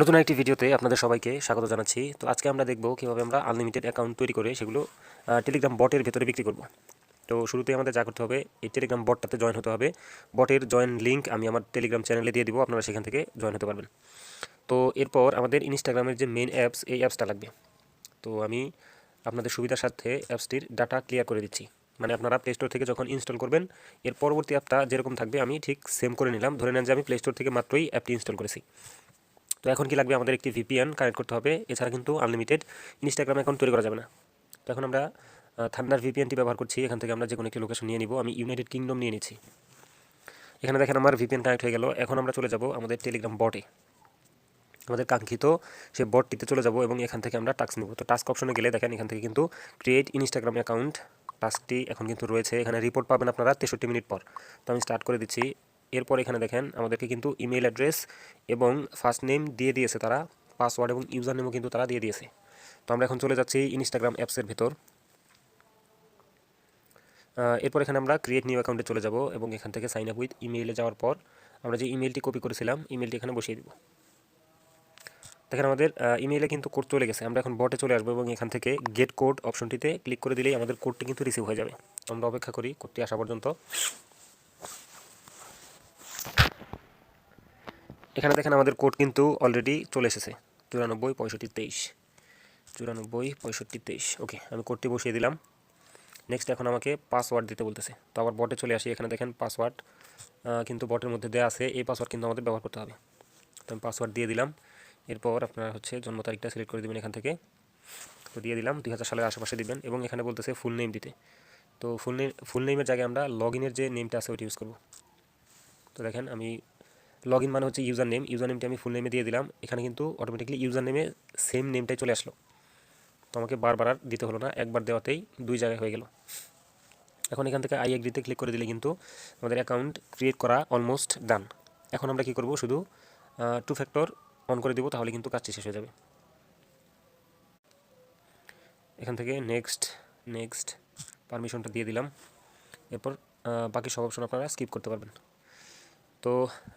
নতুন একটি ভিডিওতে আপনাদের সবাইকে স্বাগত জানাচ্ছি। তো আজকে আমরা দেখব কীভাবে আমরা আনলিমিটেড অ্যাকাউন্ট তৈরি করে সেগুলো টেলিগ্রাম বটের ভেতরে বিক্রি করব। তো শুরুতে আমাদের যা করতে হবে, এই টেলিগ্রাম বটটাতে জয়েন হতে হবে। বটের জয়েন লিঙ্ক আমি আমার টেলিগ্রাম চ্যানেলে দিয়ে দিব, আপনারা সেখান থেকে জয়েন হতে পারবেন। তো এরপর আমাদের ইনস্টাগ্রামের যে মেন অ্যাপস এই অ্যাপসটা লাগবে। তো আমি আপনাদের সুবিধার সাথে অ্যাপসটির ডাটা ক্লিয়ার করে দিচ্ছি। মানে আপনারা প্লে স্টোর থেকে যখন ইনস্টল করবেন, এর পরবর্তী অ্যাপটা যেরকম থাকবে, আমি ঠিক সেম করে নিলাম। ধরে নেন যে আমি প্লে স্টোর থেকে মাত্রই অ্যাপটি ইনস্টল করেছি। তো এখন কি লাগবে আমাদের একটি ভিপিএন কানেক্ট করতে হবে? এছাড়া কিন্তু আনলিমিটেড ইনস্টাগ্রাম অ্যাকাউন্ট তৈরি করা যাবে না। তো এখন আমরা থান্ডার ভিপিএনটি ব্যবহার করছি। এখান থেকে আমরা যে কোনো একটি লোকেশন নিয়ে নিব। আমি ইউনাইটেড কিংডম নিয়ে নিচ্ছি। এখানে দেখেন আমার ভিপিএন কানেক্ট হয়ে গেল। এখন আমরা চলে যাব আমাদের টেলিগ্রাম বটে আমাদের কাঙ্ক্ষিত সেই বটটিতে চলে যাব এবং এখান থেকে আমরা টাস্ক নেব। তো টাস্ক অপশনে গেলে দেখেন এখান থেকে কিন্তু ক্রিয়েট ইনস্টাগ্রাম অ্যাকাউন্ট টাস্কটি এখন কিন্তু রয়েছে। এখানে রিপোর্ট পাবেন আপনারা তেষট্টি মিনিট পর। তো আমি স্টার্ট করে দিচ্ছি। এরপর এখানে দেখেন আমাদেরকে কিন্তু ইমেল অ্যাড্রেস এবং ফার্স্ট নেম দিয়ে দিয়েছে তারা পাসওয়ার্ড এবং ইউজার নেমও কিন্তু তারা দিয়ে দিয়েছে। তো আমরা এখন চলে যাচ্ছি ইনস্টাগ্রাম অ্যাপসের ভেতর। এরপর এখানে আমরা ক্রিয়েট নিউ অ্যাকাউন্টে চলে যাব এবং এখান থেকে সাইন আপ উইথ ইমেইলে যাওয়ার পর আমরা যে ইমেলটি কপি করেছিলাম ইমেলটি এখানে বসিয়ে দিব। দেখেন আমাদের ইমেইলে কিন্তু কোড চলে গেছে। আমরা এখন বটে চলে আসব এবং এখান থেকে গেট কোড অপশনটিতে ক্লিক করে দিলেই আমাদের কোডটি কিন্তু রিসিভ হয়ে যাবে। আমরা অপেক্ষা করি কোডটি আসা পর্যন্ত। এখানে দেখেন আমাদের কোড কিন্তু অলরেডি চলে এসেছে। চুরানব্বই, পঁয়ষট্টি, তেইশ। চুরানব্বই, পঁয়ষট্টি, তেইশ। ওকে আমি কোডটি বসিয়ে দিলাম। নেক্সট এখন আমাকে পাসওয়ার্ড দিতে বলতেছে। তো আবার বটে চলে আসি। এখানে দেখেন পাসওয়ার্ড কিন্তু বটের মধ্যে দেওয়া আছে। এই পাসওয়ার্ড কিন্তু আমাদের ব্যবহার করতে হবে। তো আমি পাসওয়ার্ড দিয়ে দিলাম। এরপর আপনারা হচ্ছে জন্ম তারিখটা সিলেক্ট করে দেবেন এখান থেকে। তো দিয়ে দিলাম। দুই হাজার সালের আশেপাশে দিবেন এবং এখানে বলতেছে ফুল নেম দিতে। তো ফুল নেম ফুল নেমের জায়গায় আমরা লগ ইনের যে নেমটা আছে, ওইটা ইউজ করব। তো দেখেন আমি লগ ইন মানে হচ্ছে ইউজার নেম ইউজার নেমটি আমি ফুল নেমে দিয়ে দিলাম। এখানে কিন্তু অটোমেটিকলি ইউজার নেমে সেম নেমটাই চলে আসলো। তো আমাকে বারবার আর দিতে হলো না, একবার দেওয়াতেই দুই জায়গায় হয়ে গেল। এখন এখান থেকে আই এগ্রিতে ক্লিক করে দিলে কিন্তু আমাদের অ্যাকাউন্ট ক্রিয়েট করা অলমোস্ট ডান এখন আমরা কি করব? শুধু টু ফ্যাক্টর অন করে দেবো, তাহলে কিন্তু কাজটি শেষ হয়ে যাবে। এখান থেকে নেক্সট নেক্সট পারমিশনটা দিয়ে দিলাম। এরপর বাকি সব অপশন আপনারা স্কিপ করতে পারবেন। তো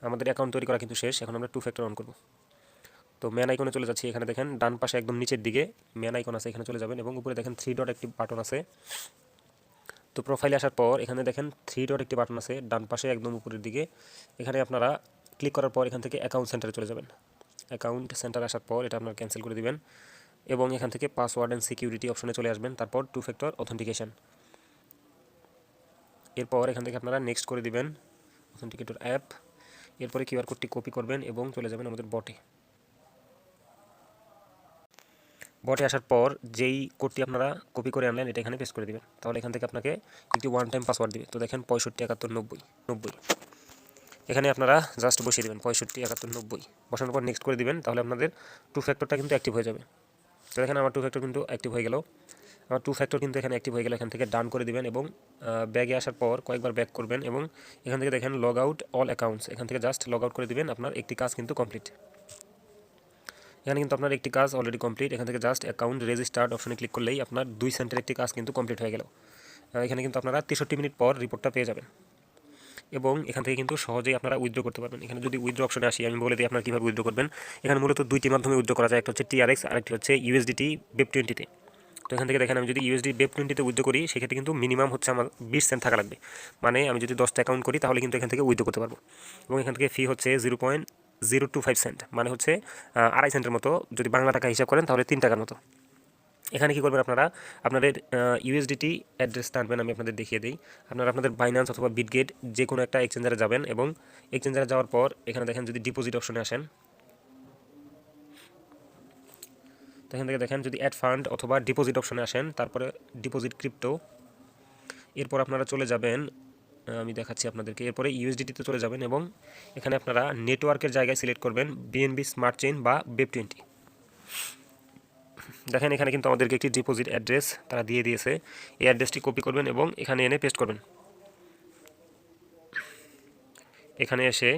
আমাদের অ্যাকাউন্ট তৈরি করা কিন্তু শেষ, এখন আমরা টু ফ্যাক্টর অন করব। তো ম্যান আইকনে চলে যাচ্ছি, এখানে দেখেন, ডান পাশে একদম নিচের দিকে ম্যান আইকন আছে, এখানে চলে যাবেন এবং উপরে দেখেন থ্রি ডট একটি বাটন আছে। তো প্রোফাইলে আসার পর এখানে দেখেন থ্রি ডট একটি বাটন আছে, ডান পাশে একদম উপরের দিকে। এখানে আপনারা ক্লিক করার পর এখান থেকে অ্যাকাউন্ট সেন্টারে চলে যাবেন। অ্যাকাউন্ট সেন্টার আসার পর এটা আপনারা ক্যান্সেল করে দিবেন এবং এখান থেকে পাসওয়ার্ড অ্যান্ড সিকিউরিটি অপশনে চলে আসবেন, তারপর টু ফ্যাক্টর অথেন্টিকেশন এরপর এখান থেকে আপনারা নেক্সট করে দিবেন অথেন্টিকেটর অ্যাপ, এরপরে কিউআর কোডটি কপি করবেন এবং চলে যাবেন আমাদের বটে। বটে আসার পর যেই কোডটি আপনারা কপি করে আনলেন, এটা এখানে পেস্ট করে দেবেন। তাহলে এখান থেকে আপনাকে একটি ওয়ান টাইম পাসওয়ার্ড দিবে। তো দেখেন পঁয়ষট্টি, একাত্তর, নব্বই নব্বই। এখানে আপনারা জাস্ট বসিয়ে দেবেন, পঁয়ষট্টি, একাত্তর, নব্বই। বসানোর পর নেক্সট করে দিবেন, তাহলে আপনাদের টু ফ্যাক্টরটা কিন্তু অ্যাক্টিভ হয়ে যাবে। তো দেখেন আমার টু ফ্যাক্টর কিন্তু অ্যাক্টিভ হয়ে গেল। আমার টু ফ্যাক্টর কিন্তু এখানে অ্যাক্টিভ হয়ে গেলে এখান থেকে ডান করে দিবেন এবং ব্যাগে আসার পর কয়েকবার ব্যাক করবেন এবং এখান থেকে দেখেন লগ আউট অল অ্যাকাউন্টস এখান থেকে জাস্ট লগ আউট করে দিবেন, আপনার একটি কাজ কিন্তু কমপ্লিট এখানে কিন্তু আপনার একটি কাজ অলরেডি কমপ্লিট এখান থেকে জাস্ট অ্যাকাউন্ট রেজিস্টার্ড অপশনে ক্লিক করলেই আপনার দুই সেন্টের একটি কাজ কিন্তু কমপ্লিট হয়ে গেল। এখানে কিন্তু আপনারা তেষট্টি মিনিট পর রিপোর্টটা পেয়ে যাবেন। এবং এখান থেকে কিন্তু সহজেই আপনারা উইথড্র করতে পারবেন। এখানে যদি উইথড্র অপশনে আসি, আমি বলে দিই আপনারা কীভাবে উইথড্র করবেন। এখানে মূলত দুইটি মাধ্যমে উইথড্র করা যায়। একটা হচ্ছে টিআরএক্স আরেকটি হচ্ছে ইউএসডিটি বেব টোয়েন্টিতে তো এখান থেকে দেখেন আমি যদি ইউএসডি বেব টোয়েন্টিতে উইথড্র করি, সেক্ষেত্রে কিন্তু মিনিমাম হচ্ছে আমার বিশ সেন্ট থাকা লাগবে। মানে আমি যদি দশটা অ্যাকাউন্ট করি, তাহলে কিন্তু এখান থেকে উইথড্র করতে পারব। এবং এখান থেকে ফি হচ্ছে zero point zero two five cent মানে হচ্ছে আড়াই সেন্টের মতো যদি বাংলা টাকা হিসাব করেন, তাহলে তিন টাকার মতো। এখানে কী করবেন আপনারা? আপনাদের ইউএসডিটি অ্যাড্রেসটা আনবেন, আমি আপনাদের দেখিয়ে দিই। আপনারা আপনাদের বাইন্যান্স অথবা বিটগেট যে কোনো একটা এক্সচেঞ্জারে যাবেন এবং এক্সচেঞ্জারে যাওয়ার পর এখানে দেখেন যদি ডিপোজিট অপশনে আসেন এখান থেকে দেখেন যদি অ্যাড ফান্ড অথবা ডিপোজিট অপশনে আসেন, তারপরে ডিপোজিট ক্রিপ্টো এরপর আপনারা চলে যাবেন আমি দেখাচ্ছি আপনাদেরকে, এরপরে ইউএসডিটিতে চলে যাবেন এবং এখানে আপনারা নেটওয়ার্কের জায়গায় সিলেক্ট করবেন বিএনবি স্মার্ট চেইন বা বেব টোয়েন্টি দেখেন এখানে কিন্তু আমাদেরকে একটি ডিপোজিট অ্যাড্রেস তারা দিয়ে দিয়েছে। এই অ্যাড্রেসটি কপি করবেন এবং এখানে এনে পেস্ট করবেন। এখানে এসে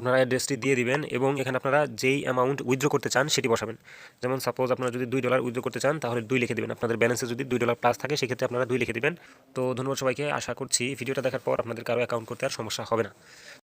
আপনারা অ্যাড্রেসটি দিয়ে দিবেন এবং এখানে আপনারা যেই অ্যামাউন্ট উইথড্র করতে চান সেটি বসাবেন। যেমন সাপোজ আপনারা যদি দুই ডলার উইথড্র করতে চান, তাহলে দুই লিখে দেবেন। আপনাদের ব্যালেন্সে যদি দুই ডলার প্লাস থাকে, সেক্ষেত্রে আপনারা দুই লিখে দেবেন। তো ধন্যবাদ সবাইকে। আশা করছি ভিডিওটা দেখার পর আপনাদের কারও অ্যাকাউন্ট করতে আর সমস্যা হবে না।